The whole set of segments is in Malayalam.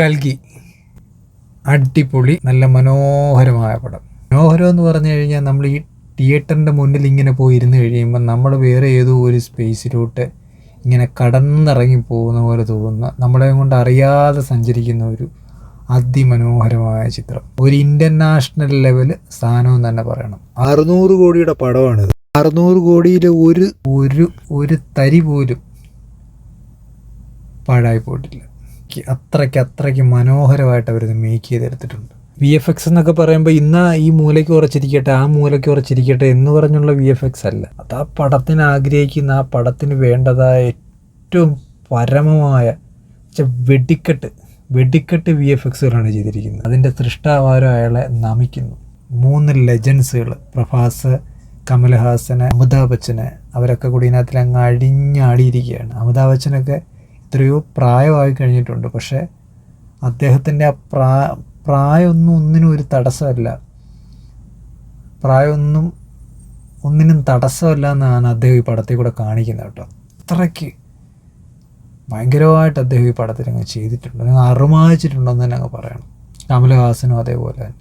കൽകി അടിപൊളി നല്ല മനോഹരമായ പടം. മനോഹരം എന്ന് പറഞ്ഞു കഴിഞ്ഞാൽ നമ്മൾ ഈ തിയേറ്ററിന്റെ മുന്നിൽ ഇങ്ങനെ പോയി ഇരുന്ന് കഴിയുമ്പോൾ നമ്മൾ വേറെ ഏതോ ഒരു സ്പേസിലോട്ട് ഇങ്ങനെ കടന്നിറങ്ങി പോകുന്ന പോലെ തോന്നുന്ന നമ്മളെ കൊണ്ട് അറിയാതെ സഞ്ചരിക്കുന്ന ഒരു അതിമനോഹരമായ ചിത്രം. ഒരു ഇന്റർനാഷണൽ ലെവൽ സാധനം തന്നെ പറയണം. അറുന്നൂറ് കോടിയുടെ പടമാണിത്. അറുന്നൂറ് കോടിയിലെ ഒരു ഒരു ഒരു തരി പോലും പാഴായി പോയിട്ടില്ല. ക്ക് അത്രയ്ക്ക് അത്രയ്ക്ക് മനോഹരമായിട്ട് അവരിത് മേക്ക് ചെയ്തെടുത്തിട്ടുണ്ട്. വി എഫ് എക്സ് എന്നൊക്കെ പറയുമ്പോൾ ഇന്ന് ഈ മൂലയ്ക്ക് ഉറച്ചിരിക്കട്ടെ ആ മൂലയ്ക്ക് ഉറച്ചിരിക്കട്ടെ എന്ന് പറഞ്ഞുള്ള വി എഫ് എക്സ് അല്ല. അത് ആ പടത്തിന് ആഗ്രഹിക്കുന്ന ആ പടത്തിന് വേണ്ടതായ ഏറ്റവും പരമമായ വെടിക്കെട്ട് വെടിക്കെട്ട് വി എഫ് എക്സുകളാണ് ചെയ്തിരിക്കുന്നത്. അതിന്റെ സൃഷ്ടാവാരം അയാളെ നമിക്കുന്നു. മൂന്ന് ലെജൻസുകൾ പ്രഭാസ് കമൽഹാസന് അമിതാഭ് ബച്ചന് അവരൊക്കെ കൂടി ഇതിനകത്തിൽ അങ്ങ് അഴിഞ്ഞാടിയിരിക്കുകയാണ് അമിതാഭ് ബച്ചനൊക്കെ എത്രയോ പ്രായമായി കഴിഞ്ഞിട്ടുണ്ട്. പക്ഷേ അദ്ദേഹത്തിന്റെ ആ പ്രാ പ്രായമൊന്നും ഒന്നിനും ഒരു തടസ്സമല്ല. പ്രായമൊന്നും ഒന്നിനും തടസ്സമല്ല എന്നാണ് അദ്ദേഹം ഈ പടത്തിൽ കൂടെ കാണിക്കുന്നത് കേട്ടോ. അത്രയ്ക്ക് ഭയങ്കരമായിട്ട് അദ്ദേഹം ഈ പടത്തിൽ അങ്ങ് ചെയ്തിട്ടുണ്ട്. അങ്ങ് അറുമാച്ചിട്ടുണ്ടെന്ന് തന്നെ അങ്ങ് പറയണം. കമലഹാസനും അതേപോലെ തന്നെ.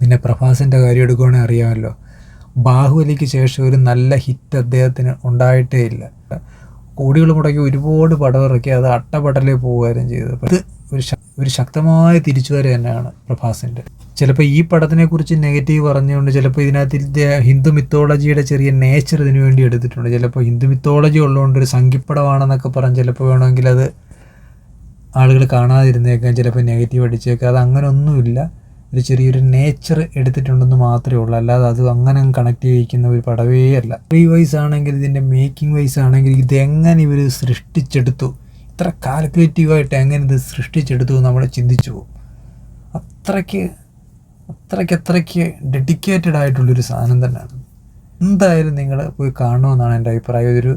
പിന്നെ പ്രഭാസിന്റെ കാര്യം എടുക്കുകയാണെങ്കിൽ അറിയാമല്ലോ. ബാഹുബലിക്ക് ശേഷം ഒരു നല്ല ഹിറ്റ് അദ്ദേഹത്തിന് ഉണ്ടായിട്ടേ ഇല്ല. കോടികൾ മുടക്കി ഒരുപാട് പടം ഇറക്കി അത് അട്ടപടലേ പോവുകയായിരുന്നു ചെയ്തത്. ഇത് ഒരു ഒരു ശക്തമായ തിരിച്ചുവരവ് തന്നെയാണ് പ്രഭാസിന്റെ ചിലപ്പോൾ ഈ പടത്തിനെ കുറിച്ച് നെഗറ്റീവ് പറഞ്ഞുകൊണ്ട് ചിലപ്പോൾ ഇതിനകത്ത് ഹിന്ദു മിത്തോളജിയുടെ ചെറിയ നേച്ചർ ഇതിനു വേണ്ടി എടുത്തിട്ടുണ്ട്. ചിലപ്പോൾ ഹിന്ദു മിത്തോളജി ഉള്ളതുകൊണ്ട് ഒരു സംഘിപ്പടമാണെന്നൊക്കെ പറഞ്ഞ് ചിലപ്പോൾ വേണമെങ്കിൽ അത് ആളുകൾ കാണാതിരുന്നേക്കാം ചിലപ്പോൾ നെഗറ്റീവ് അടിച്ചേക്കാം. അത് അങ്ങനെ ഒന്നുമില്ല. ഒരു ചെറിയൊരു നേച്ചർ എടുത്തിട്ടുണ്ടെന്ന് മാത്രമേ ഉള്ളൂ. അല്ലാതെ അത് അങ്ങനെ കണക്ട് ചെയ്യിക്കുന്ന ഒരു പടവേ അല്ല. ഫ്രീ വൈസ് ആണെങ്കിൽ ഇതിന്റെ മേക്കിംഗ് വൈസ് ആണെങ്കിൽ ഇതെങ്ങനെ ഇവർ സൃഷ്ടിച്ചെടുത്തു? ഇത്ര കാൽക്കുലേറ്റീവായിട്ട് എങ്ങനെ ഇത് സൃഷ്ടിച്ചെടുത്തു നമ്മൾ ചിന്തിച്ചു അത്രയ്ക്ക് അത്രയ്ക്ക് അത്രയ്ക്ക് ഡെഡിക്കേറ്റഡ് ആയിട്ടുള്ളൊരു സാധനം തന്നെയാണ്. എന്തായാലും നിങ്ങൾ പോയി കാണണമെന്നാണ് എന്റെ അഭിപ്രായം. ഇതൊരു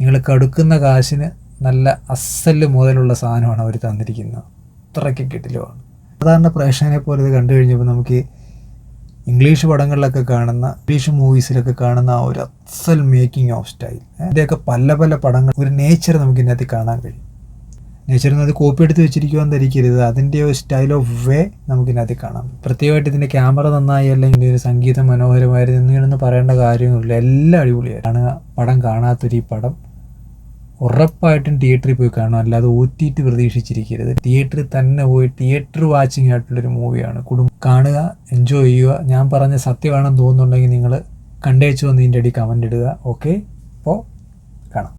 നിങ്ങൾ കടുക്കുന്ന കാശിന് നല്ല അസൽ മുതലുള്ള സാധനമാണ് അവർ തന്നിരിക്കുന്നത്. അത്രയ്ക്ക് കിട്ടിലുമാണ് സാധാരണ പ്രേക്ഷകനെ പോലെ ഇത് കണ്ടു കഴിഞ്ഞപ്പോൾ നമുക്ക് ഇംഗ്ലീഷ് പടങ്ങളിലൊക്കെ കാണുന്ന ഇംഗ്ലീഷ് മൂവീസിലൊക്കെ കാണുന്ന ആ ഒരു അസൽ മേക്കിംഗ് ഓഫ് സ്റ്റൈൽ ഇതിന്റെയൊക്കെ പല പല പടങ്ങൾ ഒരു നേച്ചർ നമുക്ക് ഇതിനകത്ത് കാണാൻ കഴിയും. നേച്ചറിൽ അത് കോപ്പി എടുത്ത് വെച്ചിരിക്കുവാൻ ധരിക്കരുത്. അതിന്റെ ഒരു സ്റ്റൈൽ ഓഫ് വേ നമുക്ക് ഇതിനകത്ത് കാണാം. പ്രത്യേകമായിട്ട് ഇതിന്റെ ക്യാമറ നന്നായി അല്ലെങ്കിൽ ഒരു സംഗീതം മനോഹരമായിരുന്നു എന്നിങ്ങനെയൊന്നും പറയേണ്ട കാര്യമൊന്നുമില്ല. എല്ലാം അടിപൊളിയായി കാണുക പടം കാണാത്തൊരു ഈ പടം. ഉറപ്പായിട്ടും തിയേറ്ററിൽ പോയി കാണണം. അല്ലാതെ ഒ ടി ടി പ്രതീക്ഷിച്ചിരിക്കരുത്. തിയേറ്ററിൽ തന്നെ പോയി തിയേറ്റർ വാച്ചിങ് ആയിട്ടുള്ളൊരു മൂവിയാണ്. കുടുംബം കാണുക എൻജോയ് ചെയ്യുക. ഞാൻ പറഞ്ഞ സത്യമാണെന്ന് തോന്നുന്നുണ്ടെങ്കിൽ നിങ്ങൾ കണ്ടേച്ചു വന്ന് ഇതിന്റെ അടി കമന്റ് ഇടുക. ഓക്കെ അപ്പോൾ കാണാം.